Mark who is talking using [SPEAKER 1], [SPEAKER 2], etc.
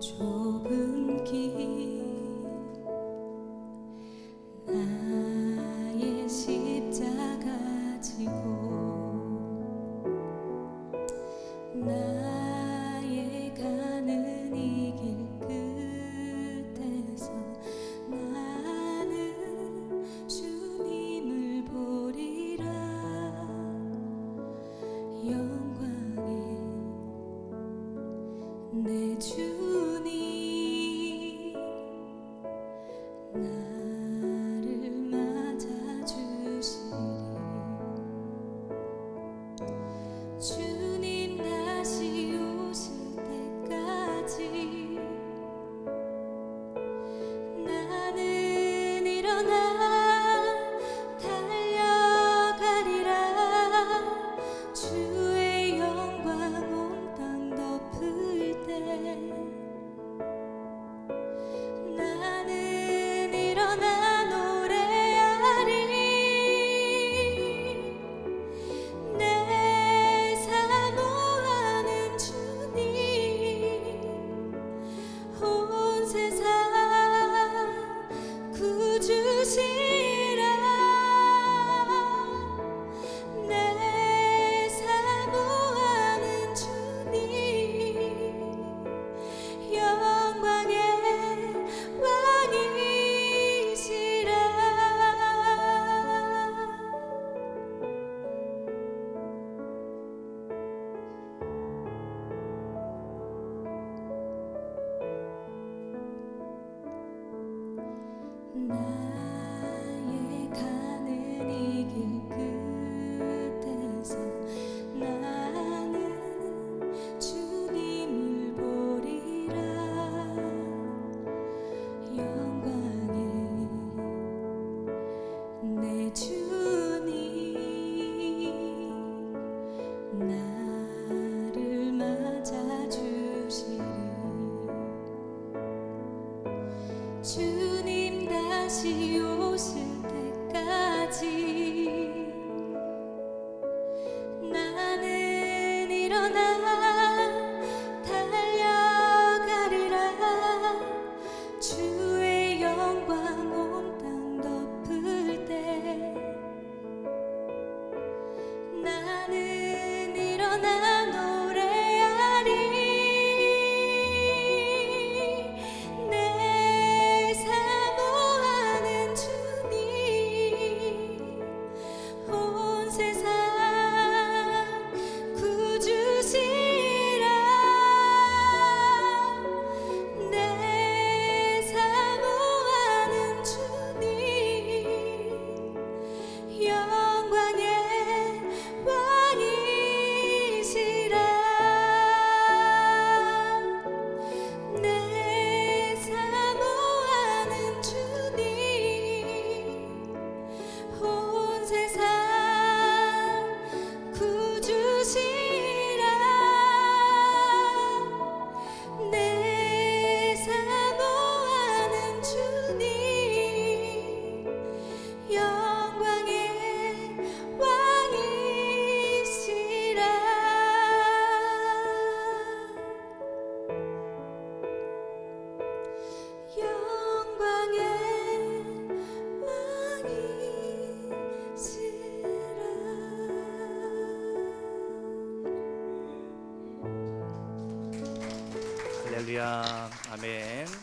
[SPEAKER 1] 좁은 길 나의 십자가 지고 나의 가는 이 길 끝에서 나는 주님을 보리라 영광에 내 주. now. 네. 다시 오실 때까지 나는 일어나
[SPEAKER 2] 할렐루야. 아멘.